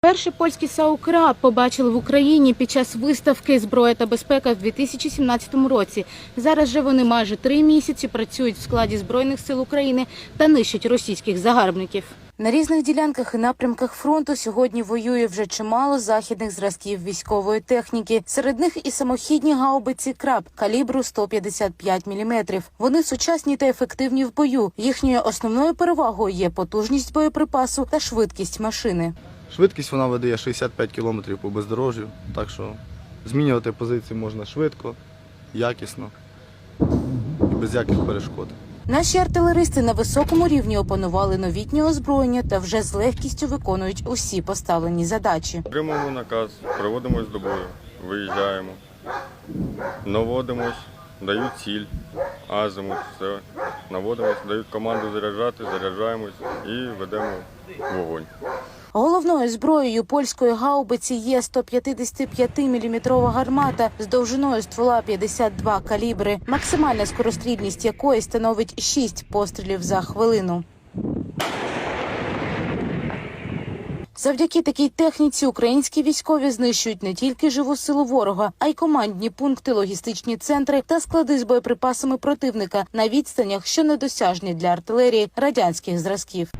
Перший польський САУ-КРА побачили в Україні під час виставки Зброя та безпека в 2017 році. Зараз же вони майже три місяці працюють в складі збройних сил України та нищать російських загарбників. На різних ділянках і напрямках фронту сьогодні воює вже чимало західних зразків військової техніки. Серед них і самохідні гаубиці краб калібру 155 мм. Вони сучасні та ефективні в бою. Їхньою основною перевагою є потужність боєприпасу та швидкість машини. Швидкість вона видає 65 км по бездорожжю, так що змінювати позиції можна швидко, якісно і без яких перешкод. Наші артилеристи на високому рівні опанували новітнє озброєння та вже з легкістю виконують усі поставлені задачі. Отримуємо наказ, проводимось до бою, виїжджаємо, наводимось, дають ціль, азимут, все, наводимось, дають команду заряджати, заряджаємось і ведемо вогонь. Головною зброєю польської гаубиці є 155 мм гармата з довжиною ствола 52 калібри, максимальна скорострільність якої становить 6 пострілів за хвилину. Завдяки такій техніці українські військові знищують не тільки живу силу ворога, а й командні пункти, логістичні центри та склади з боєприпасами противника на відстанях, що недосяжні для артилерії радянських зразків.